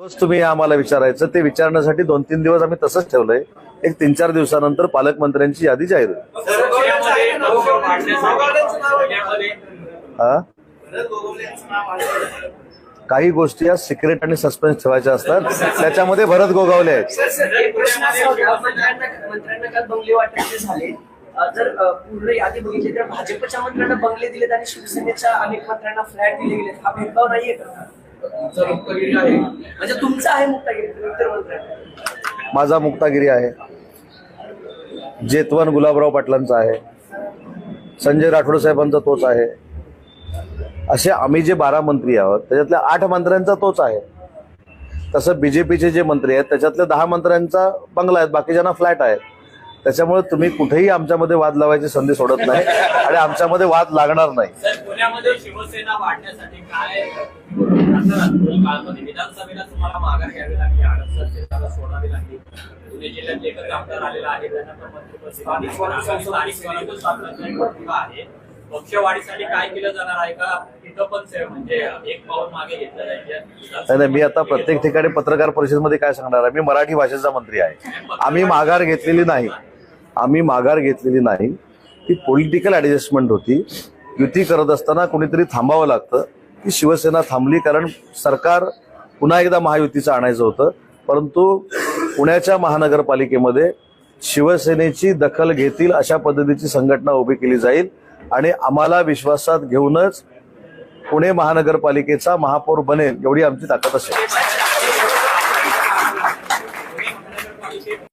रोज तुम्ही आम्हाला विचारायचं ते विचारण्यासाठी दोन तीन दिवस आम्ही तसंच ठेवलंय. एक तीन चार दिवसानंतर पालकमंत्र्यांची यादी जाहीर हा? काही गोष्टी या सिक्रेट आणि सस्पेन्स ठेवायच्या असतात. त्याच्यामध्ये भरत गोगावले आहेत. जर पूर्ण यादी बघितली तर भाजपच्या मंत्र्यांना बंगले दिलेत आणि शिवसेनेच्या अनेक मंत्र्यांना फ्लॅट दिले गेले हा भेदभाव नाहीये का तुमचं मुक्तगिरी आहे. म्हणजे तुमचा आहे मुक्तागिरी तुम्ही इतर मंत्र्यांना माझा मुक्तागिरी आहे. जेतवन गुलाबराव पाटलांचा आहे. संजय राठोड साहेबांचा तोच आहे. असे आम्ही जे बारा मंत्री आहोत त्याच्यातल्या आठ मंत्र्यांचा तोच आहे. तसं बीजेपीचे जे मंत्री आहेत त्याच्यातल्या दहा मंत्र्यांचा बंगला आहेत बाकीच्यांना फ्लॅट आहे त्याच्यामुळे तुम्ही कुठेही आमच्यामध्ये वाद लावायची संधी सोडत नाही आणि आमच्यामध्ये वाद लागणार नाही. पुण्यामध्ये शिवसेना वाढण्यासाठी काय काळामध्ये विधानसभेला तुम्हाला माघार घ्यावी लागली हडपसर क्षेत्राला सोडावी लागली. पुणे जिल्ह्यात एकच आमदार आलेला आहे त्यांना पण मंत्रिपद स्थानिक स्वराज्य- स्थानिक स्वराज्य स्थापनेचा एक प्रतिभा आहे. पक्षवाढीसाठी काय केलं जाणार आहे का? तिथं पण से- म्हणजे एक पाऊल मागे घेतलं जाईल. नाही नाही मी आता प्रत्येक ठिकाणी पत्रकार परिषदेमध्ये काय सांगणार आहे? मी मराठी भाषेचा मंत्री आहे. आम्ही माघार घेतलेली नाही. आम्ही माघार घेतलेली नाही. ती पॉलिटिकल ऍडजस्टमेंट होती. युती करत असताना कोणीतरी थांबावं लागतं. की शिवसेना थांबली कारण सरकार पुन्हा एकदा महायुतीचं आणायचं होतं. परंतु पुण्याच्या महानगरपालिकेमध्ये शिवसेनेची दखल घेतील अशा पद्धतीची संघटना उभी केली जाईल आणि आम्हाला विश्वासात घेऊनच पुणे महानगरपालिकेचा महापौर बनेल एवढी आमची ताकद असेल.